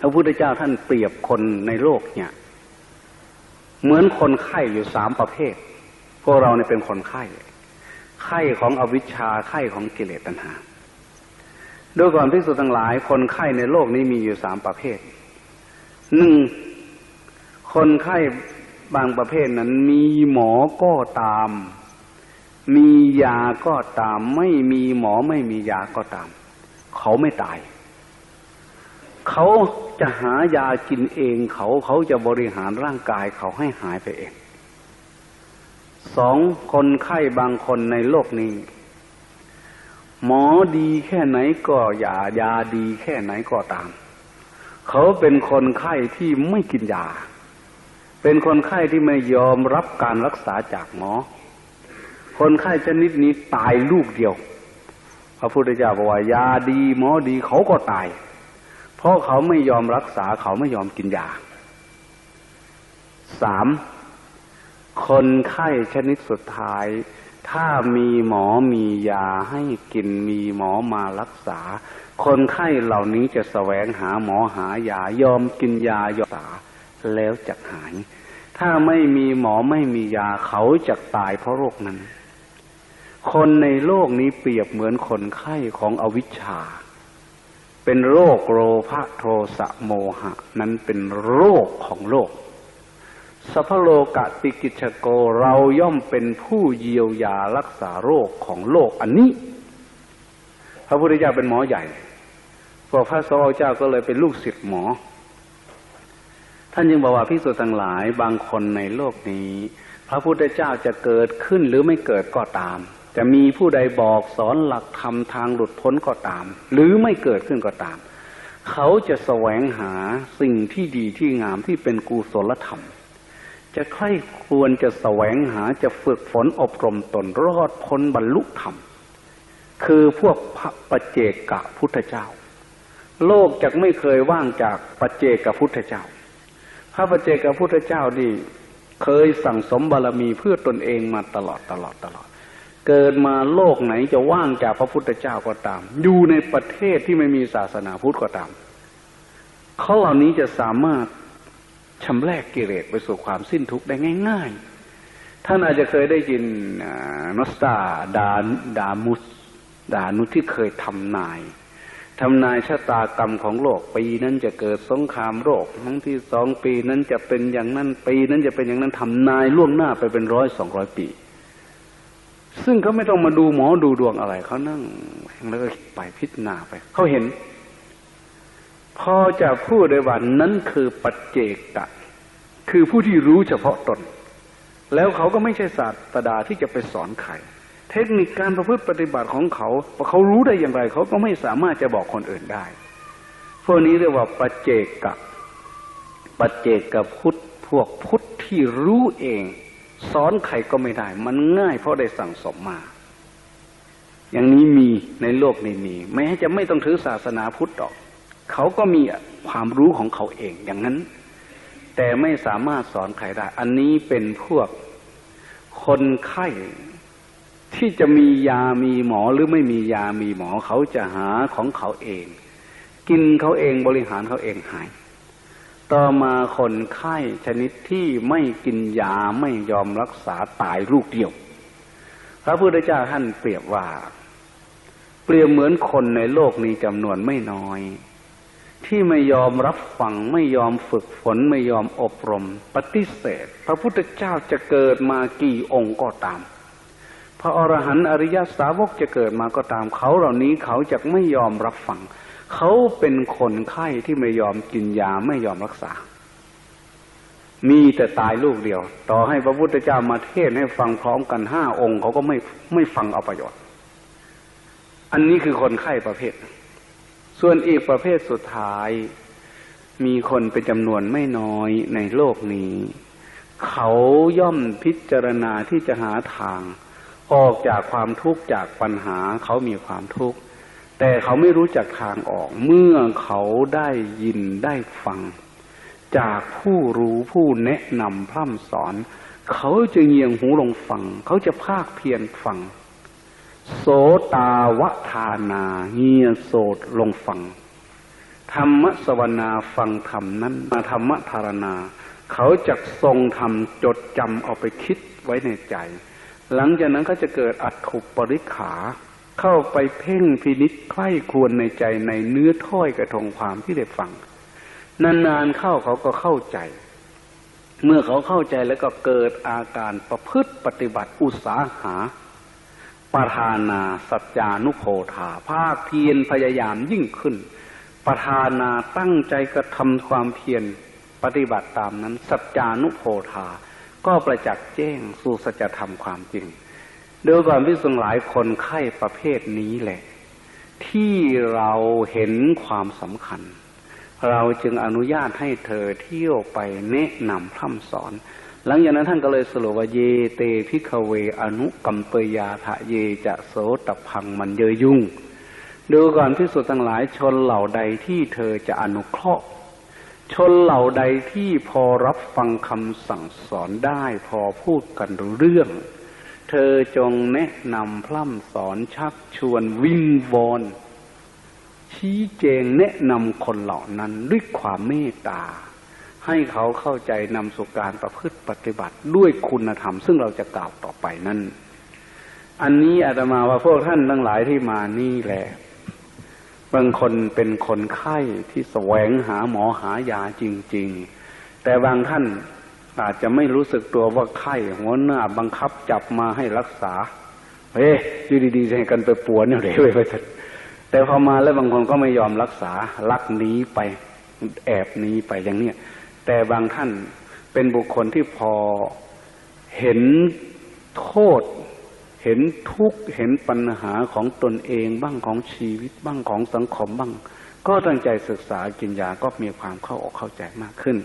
พระพุทธเจ้าท่านเปรียบคนในโลกเนี่ย เหมือนคนไข้อยู่สามประเภท พวกเราเนี่ยเป็นคนไข้ ไข้ของอวิชชาไข้ของกิเลสตัณหาด้วยก่อนพิสุทั้งหลาย คนไข้ในโลกนี้มีอยู่สามประเภทหนึ่งคนไข้บางประเภทนั้น มีหมอก็ตาม มียาก็ตาม ไม่มีหมอไม่มียาก็ตาม เขาไม่ตาย เขาจะหายากินเองเขาเขาจะบริหารร่างกายเขาให้หายไปเอง สองคนไข้บางคนในโลกนี้ หมอดีแค่ไหนก็ยายาดีแค่ไหนก็ตาม เขาเป็นคนไข้ที่ไม่กินยา เป็นคนไข้ที่ไม่ยอมรับการรักษาจากหมอ คนไข้ชนิดนี้ตายลูกเดียว พระพุทธเจ้าบอกว่ายาดีหมอดีเขาก็ตาย เพราะเขาไม่ยอมรักษาเขาไม่ยอมกินยาสามคนไข้ชนิดสุดท้าย ถ้ามีหมอมียาให้กินมีหมอมารักษา คนไข้เหล่านี้จะแสวงหาหมอหายายอมกินยายอมรักษาแล้วจะหาย ถ้าไม่มีหมอไม่มียาเขาจะตายเพราะโรคนั้น คนในโลกนี้เปรียบเหมือนคนไข้ของอวิชชา เป็นโรคโลภะโทสะโมหะ นั้นเป็นโรคของโลกสัพโลกะติกิจโกเราย่อมเป็นผู้เยียวยารักษาโรคของโลกอันนี้ พระพุทธเจ้าเป็นหมอใหญ่พวกพระสวเจ้าก็เลยเป็นลูกศิษย์หมอ ท่านยังบอกว่าพิสุทั้งหลายบางคนในโลกนี้ พระพุทธเจ้าจะเกิดขึ้นหรือไม่เกิดก็ตาม จะมีผู้ใดบอกสอนหลักธรรมทางหลุดพ้นก็ตาม หรือไม่เกิดขึ้นก็ตาม เขาจะแสวงหาสิ่งที่ดีที่งามที่เป็นกุศลธรรม จะใคร่ควรจะแสวงหาจะฝึกฝนอบรมตนรอดพ้นบรรลุธรรม คือพวกพระปเจกะพุทธเจ้า โลกจะไม่เคยว่างจากปเจกะพุทธเจ้า พระปเจกะพุทธเจ้านี่เคยสั่งสมบารมีเพื่อตนเองมาตลอดตลอดตลอด เกิดมาโลกไหนจะว่างจากพระพุทธเจ้าก็ตาม อยู่ในประเทศที่ไม่มีศาสนาพุทธก็ตามเขาเหล่านี้จะสามารถชำแรกกิเลสไปสู่ความสิ้นทุกข์ได้ง่าย ๆ ท่านอาจจะเคยได้ยินนอสตาดาดามุสดานุที่เคยทำนายทำนายชะตากรรมของโลกปีนั้นจะเกิดสงครามโลกครั้งที่สองปีนั้นจะเป็นอย่างนั้นปีนั้นจะเป็นอย่างนั้นทำนายล่วงหน้าไปเป็นร้อยสองร้อยปี ซึ่งเขาไม่ต้องมาดูหมอดูดวงอะไรเขานั่งแล้วก็ไปพิจารณาไปเขาเห็น พอจะพูดได้ว่านั้นคือปัจเจกะ คือผู้ที่รู้เฉพาะตน แล้วเขาก็ไม่ใช่ศาสตราที่จะไปสอนใครเทคนิคการประพฤติปฏิบัติของเขาพอเขารู้ได้อย่างไร เขาก็ไม่สามารถจะบอกคนอื่นได้พวกนี้เรียกว่าปัจเจกะปัจเจกกับพุทธพวกพุทธที่รู้เอง สอนใครก็ไม่ได้ มันง่ายเพราะได้สั่งสมมา อย่างนี้มีในโลกนี้มีแม้จะไม่ต้องถือศาสนาพุทธหรอก เขาก็มีความรู้ของเขาเองอย่างนั้น แต่ไม่สามารถสอนใครได้ อันนี้เป็นพวกคนไข้ที่จะมียามีหมอหรือไม่มียามีหมอเขาจะหาของเขาเอง กินเขาเองบริหารเขาเองหาย ต่อมาคนไข้ชนิดที่ไม่กินยาไม่ยอมรักษาตายลูกเดียว พระพุทธเจ้าท่านเปรียบว่า เปรียบเหมือนคนในโลกนี้จำนวนไม่น้อย ที่ไม่ยอมรับฟังไม่ยอมฝึกฝนไม่ยอมอบรม ปฏิเสธ พระพุทธเจ้าจะเกิดมากี่องค์ก็ตาม พระอรหันต์อริยสาวกจะเกิดมาก็ตามเขาเหล่านี้เขาจะไม่ยอมรับฟัง เขาเป็นคนไข้ที่ไม่ยอมกินยาไม่ยอมรักษา มีแต่ตายลูกเดียว ต่อให้พระพุทธเจ้ามาเทศให้ฟังพร้อมกันห้าองค์เขาก็ไม่ไม่ฟังเอาประโยชน์ อันนี้คือคนไข้ประเภท ส่วนอีกประเภทสุดท้าย มีคนเป็นจำนวนไม่น้อยในโลกนี้ เขาย่อมพิจารณาที่จะหาทาง ออกจากความทุกข์จากปัญหาเขามีความทุกข์ แต่เขาไม่รู้จักทางออก เมื่อเขาได้ยินได้ฟัง จากผู้รู้ผู้แนะนำพร่ำสอน เขาจะเงียงหูลงฟัง เขาจะภาคเพียรฟัง โสตาวทานาเงียโสดลงฟัง ธรรมสวนาฟังธรรมนั้นมาธรรมธารณา เขาจะทรงทำจดจำเอาไปคิดไว้ในใจ หลังจากนั้นก็จะเกิดอัตถุปริขา เข้าไปเพ่งพินิษใคร่ควรในใจในเนื้อถ้อยกระทงความที่ได้ฟัง นานๆเข้าเขาก็เข้าใจ เมื่อเขาเข้าใจแล้วก็เกิดอาการประพฤติปฏิบัติอุตสาหาปทานาสัจจานุโพธาภาคเพียรพยายามยิ่งขึ้นปทานาตั้งใจกระทำความเพียรปฏิบัติตามนั้น สัจจานุโพธาก็ประจักษ์แจ้งสู่สัจธรรมความจริง ดยความที่ส่งหลายคนไข้ประเภทนี้แหละ ที่เราเห็นความสำคัญ เราจึงอนุญาตให้เธอเที่ยวไปแนะนำพร่ำสอน หลังจากนั้นท่านก็เลยสรุปว่าเยเตพิกเว อนุกัมเปยาทะเยจะโสตพังมันเยยุ่ง ดูก่อนที่สุทั้งหลายชนเหล่าใดที่เธอจะอนุเคราะห์ชนเหล่าใดที่พอรับฟังคำสั่งสอนได้พอพูดกันรู้เรื่อง เธอจงแนะนำพร่ำสอนชักชวนวิงวอนชี้แจงแนะนำคนเหล่านั้นด้วยความเมตตา ให้เขาเข้าใจนำสู่การประพฤติปฏิบัติด้วยคุณธรรม ซึ่งเราจะกล่าวต่อไปนั้น อันนี้อาตมาว่าพวกท่านทั้งหลายที่มานี่แหละ บางคนเป็นคนไข้ที่แสวงหาหมอหายาจริง ๆ แต่บางท่าน อาจจะไม่รู้สึกตัวว่าไข้หัวหน้าบังคับจับมาให้รักษา เฮ้ยอยู่ดีๆให้กันไปปวดเนี่ยเดี๋ยวไปไปแต่พอมาแล้วบางคนก็ไม่ยอมรักษาลักหนีไป แอบหนีไปอย่างเนี้ยแต่บางท่านเป็นบุคคลที่พอเห็นโทษ เห็นทุกข์เห็นปัญหาของตนเองบ้างของชีวิตบ้างของสังคมบ้าง ก็ตั้งใจศึกษากินยาก็มีความเข้าอกเข้าใจมากขึ้น